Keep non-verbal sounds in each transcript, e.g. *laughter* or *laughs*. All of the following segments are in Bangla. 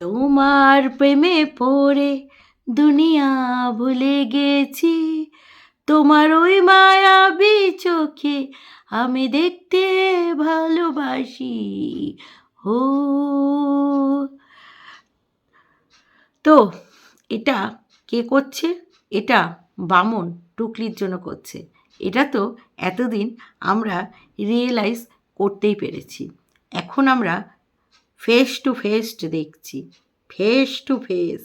তোমার প্রেমে পড়ে দুনিয়া ভুলে গেছি। তোমার ওই মায়াবী চোখে আমি দেখতে ভালোবাসি। ও তো, এটা কে করছে? এটা বামন টুকলির জন্য করছে। এটা তো এতদিন আমরা রিয়েলাইজ করতেই পেরেছি। এখন আমরা ফেস টু ফেস দেখছি ফেস টু ফেস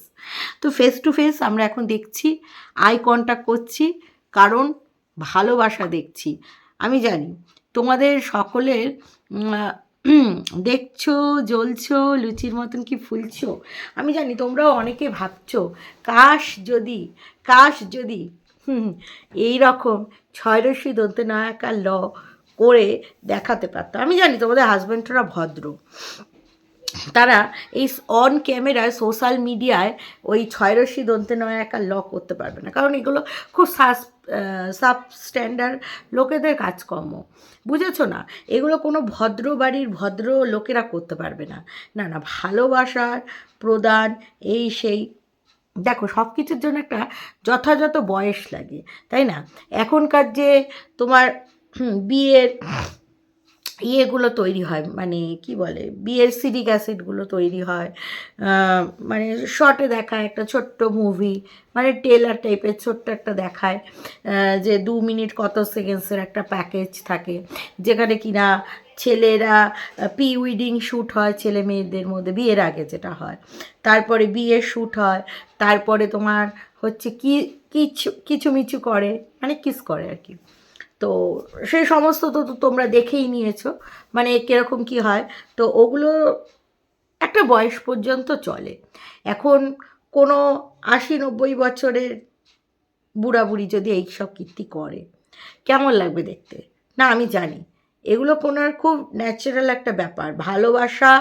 তো ফেস টু ফেস আমরা এখন দেখছি আই কন্ট্যাক্ট করছি, কারণ ভালোবাসা দেখছি। আমি জানি, তোমাদের সকলের *clears throat* দেখছ, জ্বলছো, লুচির মতন কি ফুলছো? আমি জানি, তোমরাও অনেকে ভাবছ, কাশ যদি কাশ যদি এই রকম ছয়রশ্মি দন্তে নয়াকার ল করে দেখাতে পারতো। আমি জানি, তোমাদের হাজব্যান্ডরা ভদ্র। তারা এই অন ক্যামেরায় সোশ্যাল মিডিয়ায় ওই ছয়রশ্মি দন্তে নয় একা ল করতে পারবে না। কারণ এগুলো খুব সাস সাব স্ট্যান্ডার্ড লোকেদের কাজকর্ম। বুঝেছ না? এগুলো কোনো ভদ্র বাড়ির ভদ্র লোকেরা করতে পারবে না। না না, ভালোবাসার প্রদান এই সেই। দেখো সব কিছুর জন্য একটা যথাযথ বয়স লাগে, তাই না? এখনকার যে তোমার বিয়ের ইয়েগুলো তৈরি হয় মানে কি বলে বিয়ের সিরিক অ্যাসিডগুলো তৈরি হয় মানে শর্টে দেখায় একটা ছোট্ট মুভি মানে টেলার টাইপের ছোট্ট একটা দেখায় যে দু মিনিট কত সেকেন্ডসের একটা প্যাকেজ থাকে, যেখানে কিনা ছেলেরা প্রি উইডিং শ্যুট হয় ছেলে মেয়েদের মধ্যে, বিয়ের আগে যেটা হয়, তারপরে বিয়ের শ্যুট হয়, তারপরে তোমার হচ্ছে কি, কিছু কিছু মিছু করে মানে কিস করে আর কি। তো সেই সমস্ত তো তোমরা দেখেই নিয়েছো। মানে কীরকম কি হয়? তো ওগুলো একটা বয়স পর্যন্ত চলে। এখন কোনো আশি নব্বই বছরের বুড়া বুড়ি যদি এই সব কীর্তি করে, কেমন লাগবে দেখতে? না, আমি জানি। এগুলো কোনো খুব ন্যাচারাল একটা ব্যাপার। ভালোবাসা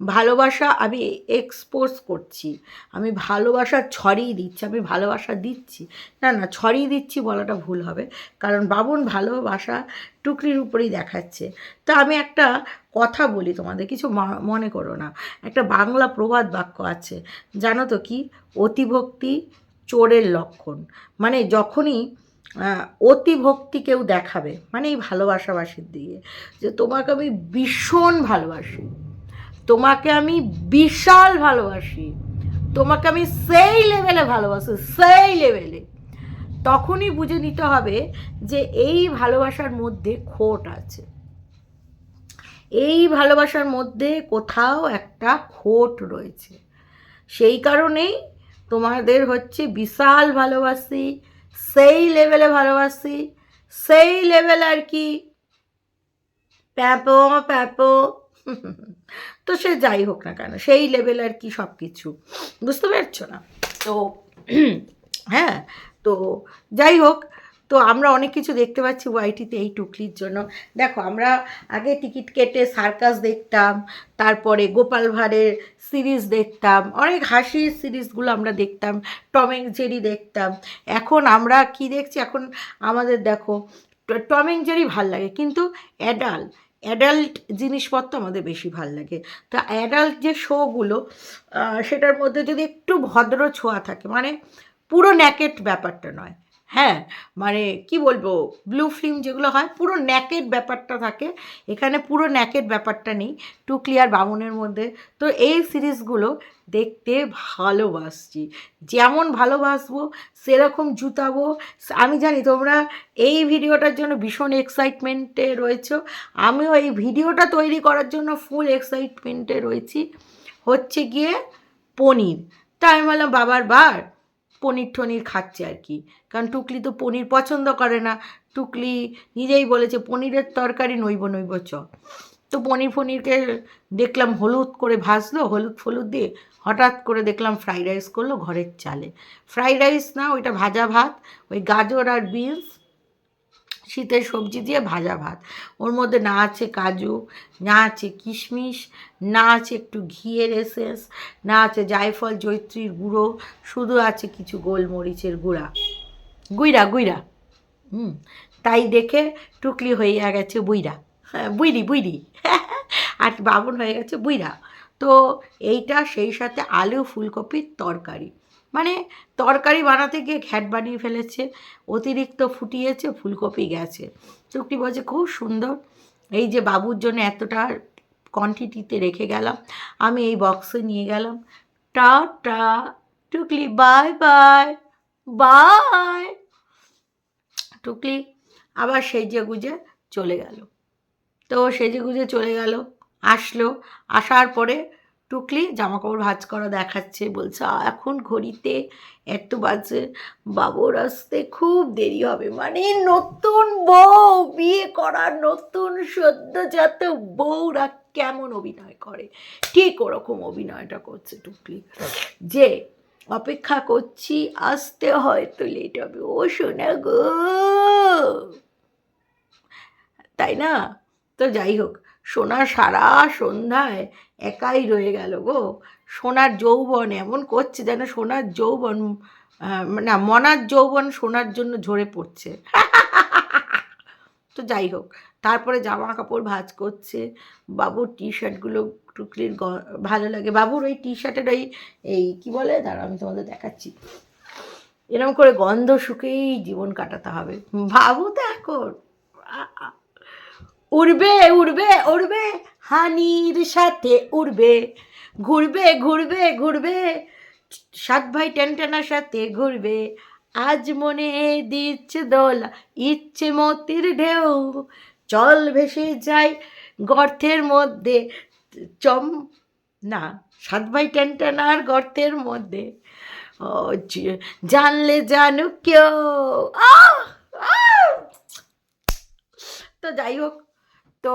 ভালোবাসা আমি এক্সপোজ করছি। আমি ভালোবাসা ছড়িয়ে দিচ্ছি আমি ভালোবাসা দিচ্ছি। না না ছড়িয়ে দিচ্ছি বলাটা ভুল হবে। কারণ বাবুন ভালোবাসা টুকরির উপরেই দেখাচ্ছে। তা আমি একটা কথা বলি তোমাদের কিছু মনে করো না। একটা বাংলা প্রবাদ বাক্য আছে জানো তো কি? অতিভক্তি চোরের লক্ষণ। মানে যখনই আহ, অতিভক্তি কেউ দেখাবে মানে এই ভালোবাসাবাসির দিকে যে তোমাকে আমি ভীষণ ভালোবাসি। তোমাকে আমি বিশাল ভালোবাসি। তোমাকে আমি সেই লেভেলে ভালোবাসি, সেই লেভেলে। তখনই বুঝে নিতে হবে যে এই ভালোবাসার মধ্যে খোট আছে। এই ভালোবাসার মধ্যে কোথাও একটা খোট রয়েছে। সেই কারণেই তোমাদের হচ্ছে বিশাল ভালোবাসি, সেই লেভেলে ভালোবাসি, সেই লেভেল আর কি। প্যাপো প্যাপো। তো সে যাই হোক না কেন, সেই লেভেল আর কি সব কিছু বুঝতে পারছ না? তো *clears throat* হ্যাঁ তো যাই হোক, তো আমরা অনেক কিছু দেখতে পাচ্ছি ওয়াইটিতে এই টুকলির জন্য। দেখো, আমরা আগে টিকিট কেটে সার্কাস দেখতাম, তারপরে গোপাল ভাঁড়ের সিরিজ দেখতাম, অনেক হাসির সিরিজগুলো আমরা দেখতাম, টম অ্যান্ড জেরি দেখতাম। এখন আমরা কি দেখছি? এখন আমাদের দেখো ট- টম অ্যান্ড জেরি ভালো লাগে, কিন্তু অ্যাডাল্ট অ্যাডাল্ট জিনিসপত্র আমাদের বেশি ভালো লাগে। তা অ্যাডাল্ট যে শোগুলো সেটার মধ্যে যদি একটু ভদ্র ছোঁয়া থাকে মানে পুরো ন্যাকেট ব্যাপারটা নয়। হ্যাঁ মানে কি বলব ব্লু ফিল্ম যেগুলো হয়, পুরো ন্যাকেট ব্যাপারটা থাকে। এখানে পুরো ন্যাকেট ব্যাপারটা নেই টু ক্লিয়ার বামুনের মধ্যে। তো এই সিরিজগুলো দেখতে ভালোবাসছি। যেমন ভালোবাসবো, সেরকম জুতাবো। আমি জানি তোমরা এই ভিডিওটার জন্য ভীষণ এক্সাইটমেন্টে রয়েছো। আমিও এই ভিডিওটা তৈরি করার জন্য ফুল এক্সাইটমেন্টে রয়েছি। হচ্ছে গিয়ে পনির। তাই আমি বললাম, বাবার বার। পনির টনির খাচ্ছে আর কি। কারণ টুকলি তো পনির পছন্দ করে না। টুকলি নিজেই বলেছে, পনিরের তরকারি নইব নইব, চ। তো পনির ফনিরকে দেখলাম হলুদ করে ভাজলো, হলুদ ফলুদ দিয়ে হঠাৎ করে দেখলাম ফ্রাইড রাইস করল ঘরের চালে। ফ্রাইড রাইস না, ওইটা ভাজা ভাত, ওই গাজর আর বিনস শীতের সবজি দিয়ে ভাজা ভাত। ওর মধ্যে না আছে কাজু, না আছে কিশমিশ, না আছে একটু ঘিয়ের এসেন্স না আছে জায়ফল জৈত্রীর গুঁড়ো, শুধু আছে কিছু গোলমরিচের গুঁড়া। গুইরা গুইরা। হুম, তাই দেখে টুকলি হয়ে গেছে বুইরা। হ্যাঁ বুইরি বুইরি। *laughs* আর বাবন হয়ে গেছে বুইরা। তো এইটা, সেই সাথে আলু, ফুলকপির তরকারি। মানে তরকারি বানাতে গিয়ে ঘ্যাট বানিয়ে ফেলেছে, অতিরিক্ত ফুটিয়েছে, ফুলকপি গেছে। টুকটি বলছে, খুব সুন্দর। এই যে বাবুর জন্য এতটা কোয়ান্টিটিতে রেখে গেলাম, আমি এই বক্সে নিয়ে গেলাম। টা টা, টুকলি, বাই বাই বাই। টুকলি আবার সেজে গুজে চলে গেল। তো সেজে গুজে চলে গেল, আসলো। আসার পরে টুকলি জামা কাপড় ভাঁজ করা দেখাচ্ছে। বলছে এখন ঘড়িতে এত বাজে। বাবুর আসতে খুব দেরি হবে। মানে নতুন বউ, বিয়ে করার নতুন সদ্যজাত বউরা কেমন অভিনয় করে? ঠিক ওরকম অভিনয়টা করছে টুকলি। যে, অপেক্ষা করছি, আসতে হয়তো লেট হবে। ও শোনা গো! তাই না? তো যাই হোক, সোনা সারা সন্ধ্যায় একাই রয়ে গেল গো। সোনার যৌবন এমন করছে যেন সোনার যৌবন না, মনার যৌবন সোনার জন্য ঝরে পড়ছে। তো যাই হোক, তারপরে জামা কাপড় ভাঁজ করছে। বাবুর টি শার্টগুলো টুকলির ভালো লাগে। বাবুর ওই টি শার্টের ওই, এই কি বলে? দাঁড়া আমি তোমাদের দেখাচ্ছি। এরকম করে গন্ধ শুকেই জীবন কাটাতে হবে। বাবু তো এখন উড়বে উড়বে উড়বে। হানির সাথে উড়বে, ঘুরবে ঘুরবে ঘুরবে, সাত ভাই টেনটেনার সাথে ঘুরবে। আজ মনে দিচ্ছে দোলা, ইচ্ছে মতির ঢেউ। চল ভেসে যায় গর্তের মধ্যে, চম, না, সাত ভাই টেনটেনার গর্তের মধ্যে। জানলে জানু কেউ! তো যাই হোক, তো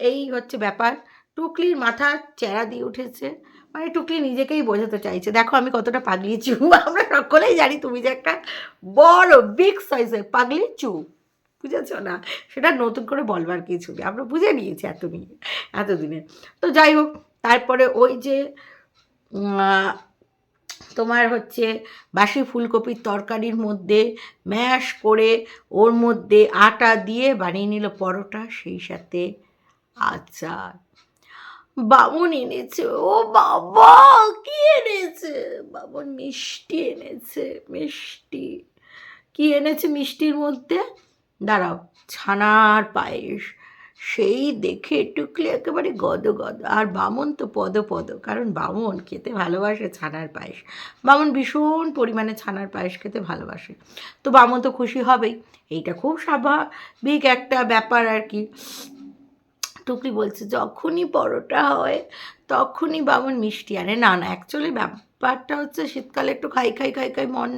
এই হচ্ছে ব্যাপার। টুকলির মাথা চেরা দিয়ে উঠেছে। মানে টুকলি নিজেকেই বোঝাতে চাইছে। দেখো আমি কতটা পাগলি চু। *laughs* আমরা সকলেই জানি তুমি যে একটা বড় বিগ সাইজের পাগলি চু। বুঝেছ না? সেটা নতুন করে বলবার কিছু নেই। আমরা বুঝে নিয়েছি এত নিয়ে এতদিনে। তো যাই হোক, তারপরে ওই যে তোমার হচ্ছে বাসি ফুলকপির তরকারির মধ্যে ম্যাশ করে ওর মধ্যে আটা দিয়ে বানিয়ে নিল পরোটা। সেই সাথে আচার বামুন এনেছে। ও বাবা, কি এনেছে? বামুন মিষ্টি এনেছে, মিষ্টি। কি এনেছে মিষ্টির মধ্যে? দাঁড়াও, ছানার পায়েস। সেই দেখে টুকলি একেবারে গদ গদ। আর বামন তো পদ পদ, কারণ বামন খেতে ভালোবাসে ছানার পায়েস। বামন ভীষণ পরিমাণে ছানার পায়েস খেতে ভালোবাসে। তো বামন তো খুশি হবেই। এইটা খুব স্বাভাবিক একটা ব্যাপার আর কি। টুকলি বলছে, যখনই পরোটা হয়, তখনই বামন মিষ্টি আনে। না না অ্যাকচুয়ালি ব্যাপারটা হচ্ছে শীতকালে একটু খাই খাই খাই খাই মন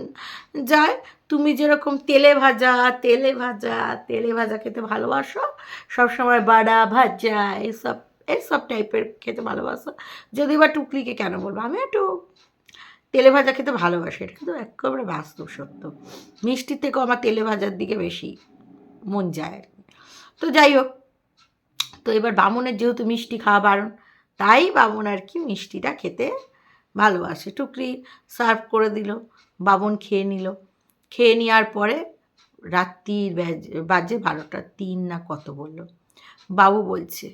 যায়। তুমি যেরকম তেলে ভাজা তেলে ভাজা তেলে ভাজা খেতে ভালোবাসো, সবসময় বাড়া, ভাজা, এসব এসব টাইপের খেতে ভালোবাসো। যদি বা টুকলিকে কেন বলব? আমি একটু তেলে ভাজা খেতে ভালোবাসি, এটা কিন্তু একেবারে বাস্তব সত্য। মিষ্টির থেকেও আমার তেলে ভাজার দিকে বেশি মন যায়। আর তো যাই হোক তো এবার বামুনের যেহেতু মিষ্টি খাওয়া বারণ, তাই বামুন আর কি মিষ্টিটা খেতে ভালোবাসে। টুকরি সার্ভ করে দিল, বামুন খেয়ে নিল। খেয়ে নেওয়ার পরে রাত্রির বাজে বারোটা তিন না কত বলল। বাবু বলছে,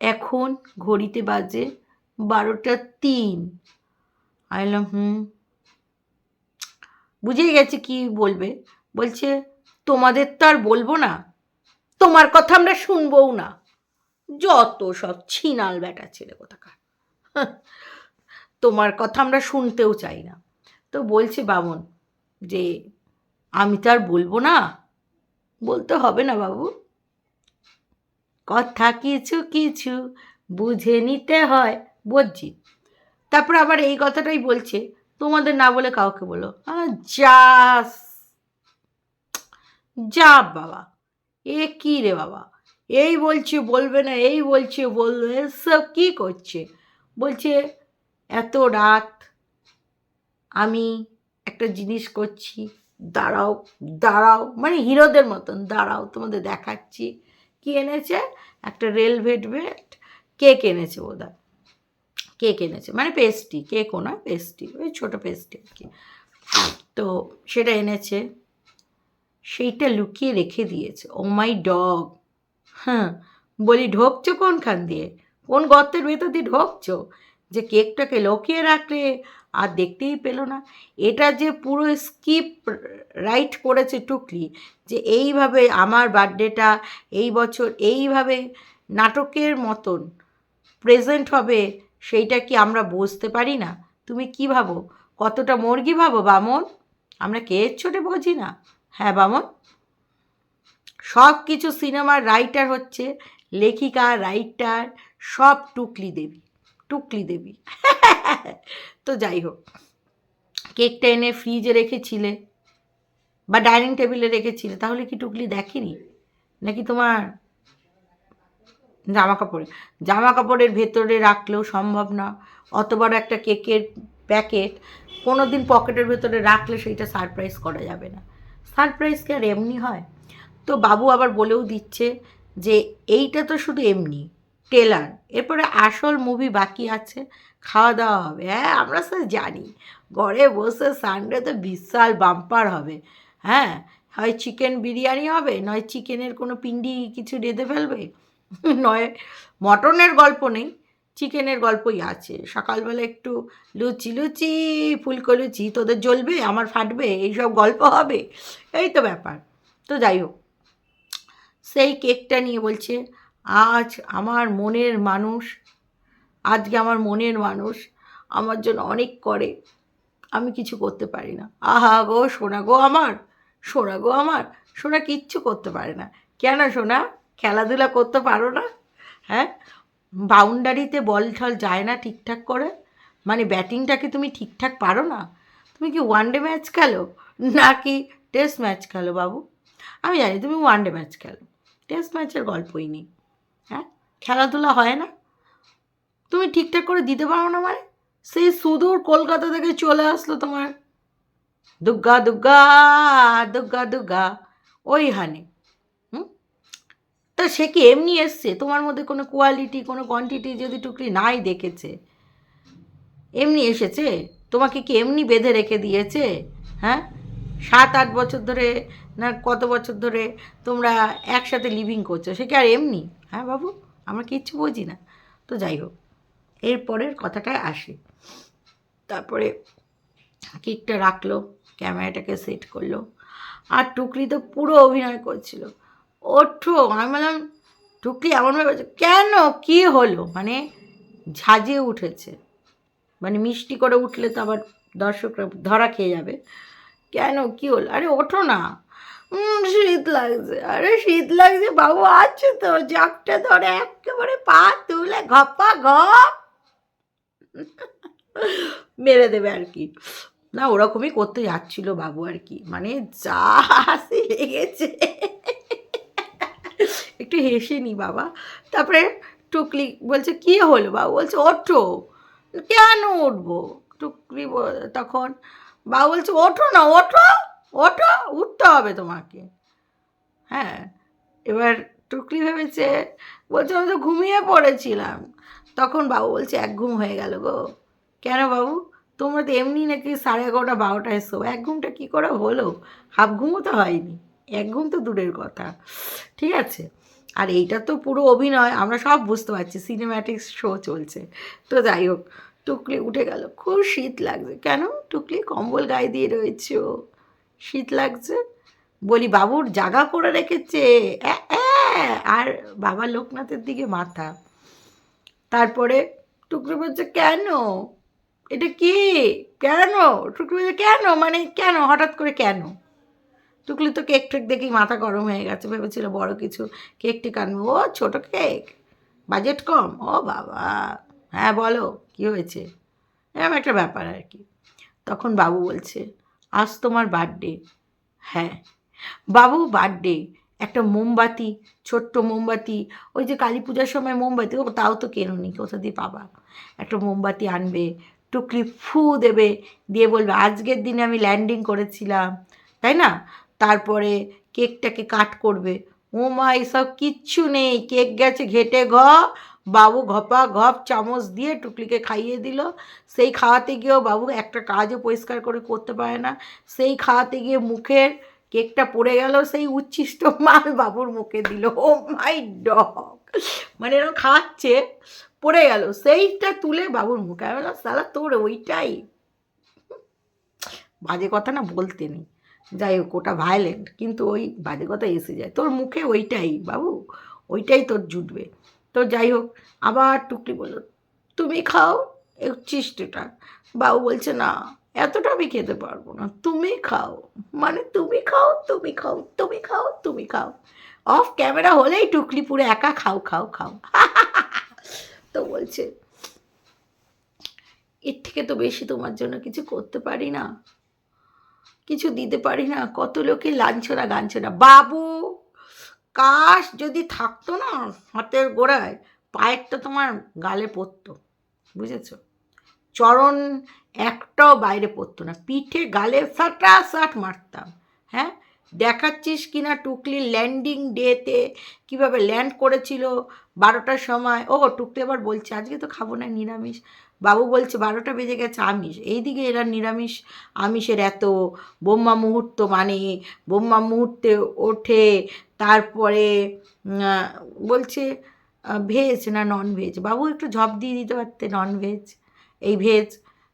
এখন ঘড়িতে বাজে বারোটা তিন। আইলাম হুম। বুঝেই গেছে কি বলবে? বলছে, তোমাদের তো আর বলব না। তোমার কথা আমরা শুনবও না। যত সব ছিনাল ব্যাটা ছেলে কোথাকার। তোমার কথা আমরা শুনতেও চাই না। তো বলছে বামন, যে আমি তো আর বলব না। বলতে হবে না বাবু। কথা কিছু কিছু বুঝে নিতে হয়, বুঝছি। তারপর আবার এই কথাটাই বলছে, তোমাদের না বলে কাউকে বলো। যাস। যা বাবা। এ কি রে বাবা? এই বলছে, বলবে না, এই বলছে, বলবে সব কী করছে? বলছে, এত রাত আমি একটা জিনিস করছি, দাঁড়াও দাঁড়াও মানে হিরোদের মতন, দাঁড়াও, তোমাদের দেখাচ্ছি। কি এনেছে? একটা রেল ভেট, কেক এনেছে বোধহয়। কেক এনেছে মানে পেস্ট্রি, কেকও না পেস্ট্রি, ওই ছোটো পেস্ট্রি আর কি। তো সেটা এনেছে। সেইটা লুকিয়ে রেখে দিয়েছে। ও মাই ডগ হ্যাঁ বলি, ঢোকছো কোনখান দিয়ে? কোন গর্তের ভেতর দিয়ে ঢোকছো? যে কেকটাকে লুকিয়ে রাখলে আর দেখতেই পেল না। এটা যে পুরো স্কিপ রাইট করেছে টুকলি, যে এইভাবে আমার বার্থডেটা এই বছর এইভাবে নাটকের মতন প্রেজেন্ট হবে, সেইটা কি আমরা বুঝতে পারি না? তুমি কি ভাবো? কতটা মুরগি ভাবো বামন? আমরা কে ছোটে বুঝি না। হ্যাঁ বামন? সব কিছু সিনেমার রাইটার হচ্ছে লেখিকা, রাইটার, সব টুকলি দেবী টুকলি দেবী। তো যাই হোক, কেকটা এনে ফ্রিজে রেখেছিলে বা ডাইনিং টেবিলে রেখেছিলে, তাহলে কি টুকলি দেখেনি? নাকি তোমার জামা কাপড়ে জামা কাপড়ের ভেতরে রাখলেও সম্ভব না। অত বড় একটা কেকের প্যাকেট কোনো দিন পকেটের ভেতরে রাখলে সেইটা সারপ্রাইজ করা যাবে না। সারপ্রাইজ কি আর এমনি হয়? তো বাবু আবার বলেও দিচ্ছে যে, এইটা তো শুধু এমনি টেলার এরপরে আসল মুভি বাকি আছে খাওয়া দাওয়া হবে। হ্যাঁ আমরা স্যার জানি। ঘরে বসে সানডে তো বিশাল বাম্পার হবে। হ্যাঁ হয় চিকেন বিরিয়ানি হবে, নয় চিকেনের কোনো পিন্ডি কিছু রেঁধে ফেলবে, নয় মটনের গল্প নেই। চিকেনের গল্পই আছে। সকালবেলা একটু লুচি লুচি, ফুলকো লুচি, তোদের জ্বলবে, আমার ফাটবে, এইসব গল্প হবে। এই তো ব্যাপার। তো যাই হোক, সেই কেকটা নিয়ে বলছে, আজ আমার মনের মানুষ, আজকে আমার মনের মানুষ আমার জন্য অনেক করে, আমি কিছু করতে পারি না। আহা গো, সোনা গো আমার, সোনা গো আমার, সোনা কিচ্ছু করতে পারে না। কেন সোনা? খেলাধুলা করতে পারো না? হ্যাঁ বাউন্ডারিতে বল ঠল যায় না ঠিকঠাক করে? মানে ব্যাটিংটাকে তুমি ঠিকঠাক পারো না? তুমি কি ওয়ান ডে ম্যাচ খেলো? নাকি টেস্ট ম্যাচ খেলো বাবু? আমি জানি তুমি ওয়ান ডে ম্যাচ খেলো। টেস্ট ম্যাচের গল্পই নেই। হ্যাঁ? খেলাধুলা হয় না। তুমি ঠিকঠাক করে দিতে পারো না মানে? সেই সুদূর কলকাতা থেকে চলে আসলো তোমার। দুর্গা দুর্গা দুর্গা দুর্গা ওই হানে। তা সে কি এমনি এসছে? তোমার মধ্যে কোনো কোয়ালিটি কোনো কোয়ান্টিটি যদি টুকরি নাই দেখেছে, এমনি এসেছে? তোমাকে কি এমনি বেঁধে রেখে দিয়েছে? হ্যাঁ? সাত, আট বছর ধরে না কত বছর ধরে তোমরা একসাথে লিভিং করছ? সে কি আর এমনি? হ্যাঁ বাবু, আমরা কিচ্ছু বুঝি না। তো যাই হোক এরপরের কথাটায় আসি। তারপরে কেকটা রাখল, ক্যামেরাটাকে সেট করল, আর টুকলি তো পুরো অভিনয় করছিল। ওঠো। আমি বললাম টুকলি এমনভাবে কেন? কি হলো? মানে ঝাঁঝিয়ে উঠেছে। মানে মিষ্টি করে উঠলে তো আবার দর্শকরা ধরা খেয়ে যাবে। কেন? কি হলো? আরে ওঠো না। শীত লাগছে। আরে শীত লাগছে বাবু, আছে তো। জাকটা ধরে একেবারে পা তুলে ঘপা ঘপ। মেরে দেবে আর কি। না, ওরকমই করতে যাচ্ছিল বাবু আর কি। মানে যা হাসি লেগেছে। একটু হেসে নি বাবা। তারপরে টুকলি বলছে, কি হলো বাবু? বলছে, ওঠো। কেন উঠবো? টুকলি তখন বাবু বলছে, ওঠো না, ওঠো ওঠো, উঠতে হবে তোমাকে। হ্যাঁ এবার টুকলি ভেবেছে, বলছে, আমি তো ঘুমিয়ে পড়েছিলাম। তখন বাবু বলছে, এক ঘুম হয়ে গেল গো। কেন বাবু? তোমরা তো এমনি নাকি সাড়ে এগারোটা, বারোটায় শো এক ঘুমটা কী করে হলো? হাফ ঘুমও তো হয়নি। এক ঘুম তো দূরের কথা। ঠিক আছে? আর এইটা তো পুরো অভিনয়, আমরা সব বুঝতে পারছি সিনেম্যাটিক শো চলছে। তো যাই হোক, টুকলি উঠে গেল। খুব শীত লাগছে। কেন? টুকলি কম্বল গায়ে দিয়ে রয়েছে শীত লাগছে। বলি, বাবুর জাগা করে রেখেছে। আর বাবা লোকনাথের দিকে মাথা। তারপরে টুকরো বলছে, কেন? এটা কি? কেন? টুকরো বলছে, কেন? মানে কেন? হঠাৎ করে কেন? টুকলি তো কেক টেক দেখেই মাথা গরম হয়ে গেছে, ভেবেছিল বড় কিছু কেক টেক আনবে। ও, ছোটো কেক? বাজেট কম? ও বাবা। হ্যাঁ বলো, কি হয়েছে? এরকম একটা ব্যাপার আর কি। তখন বাবু বলছে, আজ তোমার বার্থডে। হ্যাঁ বাবু বার্থডে, একটা মোমবাতি, ছোট্ট মোমবাতি, ওই যে কালী পূজার সময় মোমবাতি, ও তাও তো কেননি কোথা দিয়ে পাবা? একটা মোমবাতি আনবে, টুকলি ফু দেবে, দিয়ে বলবে, আজকের দিনে আমি ল্যান্ডিং করেছিলাম। তাই না? তারপরে কেকটাকে কাট করবে। ও মা, এসব কিচ্ছু নেই। কেক গেছে ঘেটে ঘ। বাবু ঘপা ঘপ চামচ দিয়ে টুকলিকে খাইয়ে দিল। সেই খাওয়াতে গিয়েও বাবু একটা কাজও পরিষ্কার করে করতে পারে না। সেই খাওয়াতে গিয়ে মুখের কেকটা পড়ে গেল, সেই উচ্ছিষ্ট মাল বাবুর মুখে দিল। Oh my dog. মানে এরকম খাওয়াচ্ছে, পড়ে গেল। সেইটা তুলে বাবুর মুখে। আমি বললাম, সালা তোর ওইটাই? বাজে কথা না, বলতে নেই। যাই হোক, ওটা ভায়োলেন্ট কিন্তু ওই বাজে কথা এসে যায়। তোর মুখে ওইটাই, বাবু, ওইটাই তোর জুটবে। তো যাই হোক, আবার টুকলি বলল, তুমি খাও চিষ্টিটা বাবু বলছে, না, এতটা আমি খেতে পারব না, তুমি খাও। মানে তুমি খাও তুমি খাও তুমি খাও তুমি খাও। অফ ক্যামেরা হলেই টুকলি পুরো একা খাও খাও খাও। *laughs* তো বলছে, এর থেকে তো বেশি তোমার জন্য কিছু করতে পারি না। কিছু দিতে পারি না। কত লোকে লাঞ্ছনা গাঞ্ছনা। বাবু, কাশ যদি থাকতো না হাতের গোড়ায়, পায়েরটা তোমার গালে পড়তো, বুঝেছ? চরণ একটাও বাইরে পড়তো না। পিঠে গালে সাটা সাট মারতাম হ্যাঁ? দেখাচ্ছিস কিনা টুকলি ল্যান্ডিং ডেতে? কীভাবে ল্যান্ড করেছিল? বারোটার সময়। ও টুকলি আবার বলছে, আজকে তো খাব না, নিরামিষ। বাবু বলছে, বারোটা বেজে গেছে, আমিষ। এইদিকে এরা নিরামিষ, আমিষের এত বোম্মা মুহূর্ত মানে বোম্মা মুহূর্তে ওঠে, তারপরে বলছে ভেজ না নন ভেজ বাবু একটু ঝপ দিয়ে দিতে পারতে নন ভেজ এই ভেজ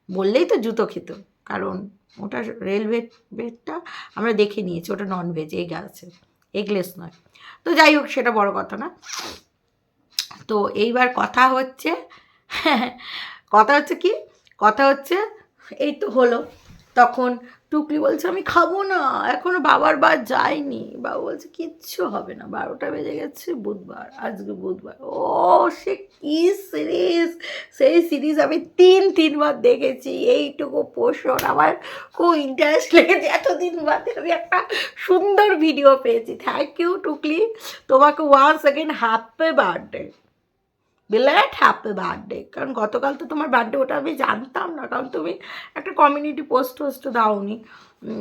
বললেই তো জুতো খেত, কারণ ওটা রেলওয়ে ভেজটা আমরা দেখে নিয়েছি, ওটা নন ভেজ এগ আছে এগলেস নয়। তো যাই হোক, সেটা বড় কথা না। তো এইবার কথা হচ্ছে কথা হচ্ছে কি? কথা হচ্ছে, এই তো হলো। তখন টুকলি বলছে, আমি খাব না, এখনও বাবার বার যায়নি বাবা বলছে, কিচ্ছু হবে না, বারোটা বেজে গেছে, বুধবার, আজকে বুধবার। ও, সে কি সিরিজ সেই সিরিজ আমি তিন, তিনবার দেখেছি, এইটুকু পোষণ। আমার খুব ইন্টারেস্ট লেগেছে। এতদিন বাদে আমি একটা সুন্দর ভিডিও পেয়েছি। থ্যাংক ইউ টুকলি। তোমাকে one second happy birthday বিলেট happy birthday কারণ গতকাল তো তোমার বার্থডে ওটা আমি জানতাম না, কারণ তুমি একটা কমিউনিটি পোস্ট টোস্ট দাওনি।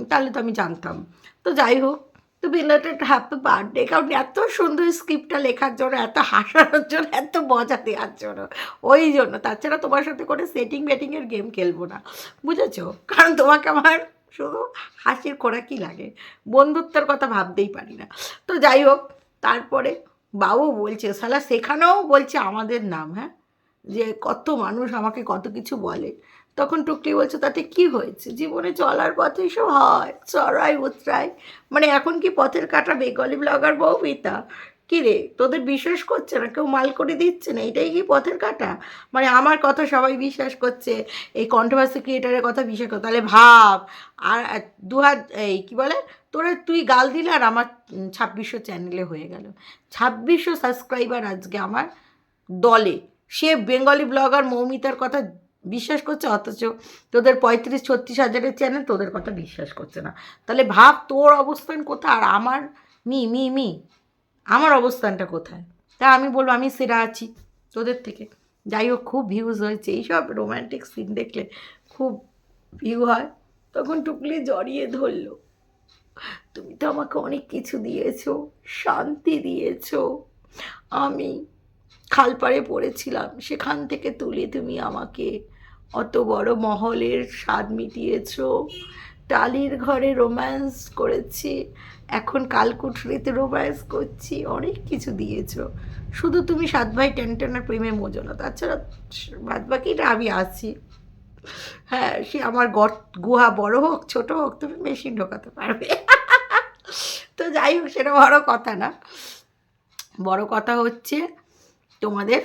তাহলে তো আমি জানতাম। তো যাই হোক, তো বিলেটেড হ্যাপি বার্থডে কারণ এত সুন্দর স্ক্রিপ্টটা লেখার জন্য, এত হাসানোর জন্য, এত মজা দেওয়ার জন্য, ওই জন্য। তাছাড়া তোমার সাথে করে সেটিং ব্যাটিংয়ের গেম খেলব না, বুঝেছ? কারণ তোমাকে আমার শুধু হাসির খোরাকি লাগে। বন্ধুত্বের কথা ভাবতেই পারি না। তো যাই হোক, তারপরে বাবু বলছে সালা সেখানেও বলছে আমাদের নাম হ্যাঁ? যে কত মানুষ আমাকে কত কিছু বলে। তখন টুকলি বলছে, তাতে কি হয়েছে? জীবনে চলার পথে সব হয়, চড়াই উতরাই। মানে এখন কি পথের কাটা বেঙ্গলি ব্লগার বউ পিতা? কি রে, তোদের বিশ্বাস করছে না? কেউ মাল করে দিচ্ছে না? এটাই কি পথের কাটা? মানে আমার কথা সবাই বিশ্বাস করছে, এই কন্ট্রোভার্সি ক্রিয়েটারের কথা বিশ্বাস করে তাহলে ভাব, আর দু হাত এই কী বলে? তোরা তুই গাল দিলে আর আমার ছাব্বিশশো চ্যানেলে হয়ে গেল। ছাব্বিশশো সাবস্ক্রাইবার আজকে আমার দলে। সে বেঙ্গলি ব্লগার মৌমিতার কথা বিশ্বাস করছে, অথচ তোদের পঁয়ত্রিশ, ছত্রিশ হাজারের চ্যানেল তোদের কথা বিশ্বাস করছে না। তাহলে ভাব তোর অবস্থান কোথায় আর আমার, মি মি মি, আমার অবস্থানটা কোথায়? তা আমি বলব, আমি সেরা আছি তোদের থেকে। যাই হোক, খুব ভিউজ হয়েছে। এইসব রোম্যান্টিক সিন দেখলে খুব ভিউ হয়। তখন টুকলি জড়িয়ে ধরলো। তুমি তো আমাকে অনেক কিছু দিয়েছ, শান্তি দিয়েছ। আমি খালপাড়ে পড়েছিলাম, সেখান থেকে তুলে তুমি আমাকে অত বড় মহলের স্বাদ মিটিয়েছ। টালির ঘরে রোম্যান্স করেছি, এখন কালকুঠরিতে রোম্যান্স করছি, অনেক কিছু দিয়েছ। শুধু তুমি সাত ভাই টেনটেনার প্রেমে মোজো না, তাছাড়া বাদ বাকিটা আমি আছি। হ্যাঁ সে আমার গর গুহা বড় হোক, ছোট হোক, তুমি মেশিন ঢোকাতে পারবে। তো যাই হোক, সেটা বড় কথা না। বড় কথা হচ্ছে, তোমাদের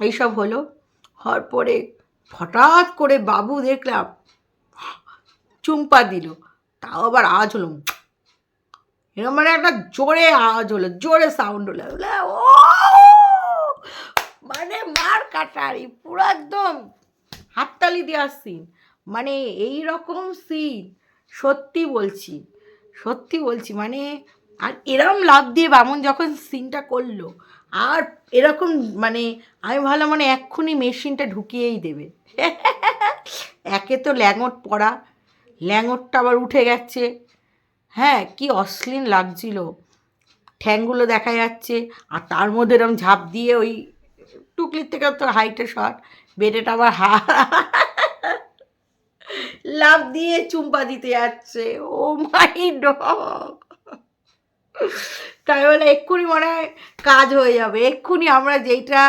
এইসব হলো। হওয়ার পরে হঠাৎ করে বাবু দেখলাম, চুম্পা দিল। তাও আবার আওয়াজ হলো এরকম মানে একটা জোরে আওয়াজ হলো, জোরে সাউন্ড হলো। ও! মানে মার কাটারি, পুরো একদম হাততালি দেওয়ার সিন মানে এই রকম সিন সত্যি বলছি সত্যি বলছি মানে আর এরম লাভ দিয়ে বামন যখন সিনটা করল, আর এরকম মানে আমি ভাবলাম মানে এক্ষুনি মেশিনটা ঢুকিয়েই দেবে। *laughs* একে তো ল্যাঙট পড়া ল্যাঙটটা আবার উঠে গেছে। হ্যাঁ কি অশ্লীল লাগছিল। ঠ্যাংগুলো দেখা যাচ্ছে, আর তার মধ্যে এরকম ঝাঁপ দিয়ে ওই টুকলির থেকে তো হাইটে শর্ট বেডেটা আবার হা লাভ দিয়ে চুম্পা দিতে যাচ্ছে। ও মাই তাই বলে এক্ষুনি মনে হয় কাজ হয়ে যাবে। এক্ষুনি আমরা যেইটা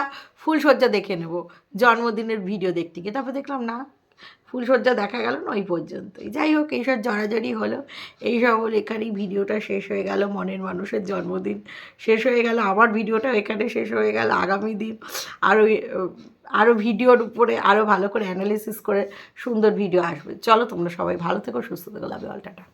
ফুলসজ্জা দেখে নেব, জন্মদিনের ভিডিও দেখতে গিয়ে। তারপর দেখলাম না। ফুলসজ্জা দেখা গেল না ওই পর্যন্তই। যাই হোক, এইসব জড়াজড়ি হলো। এইসব হলো এখানেই ভিডিওটা শেষ হয়ে গেল, মনের মানুষের জন্মদিন শেষ হয়ে গেল, আমার ভিডিওটা এখানে শেষ হয়ে গেল, আগামী দিন আরও আরও ভিডিওর উপরে আরও ভালো করে অ্যানালিসিস করে সুন্দর ভিডিও আসবে। চলো তোমরা সবাই ভালো থেকো, সুস্থ থেকো লাভ অল টাটা।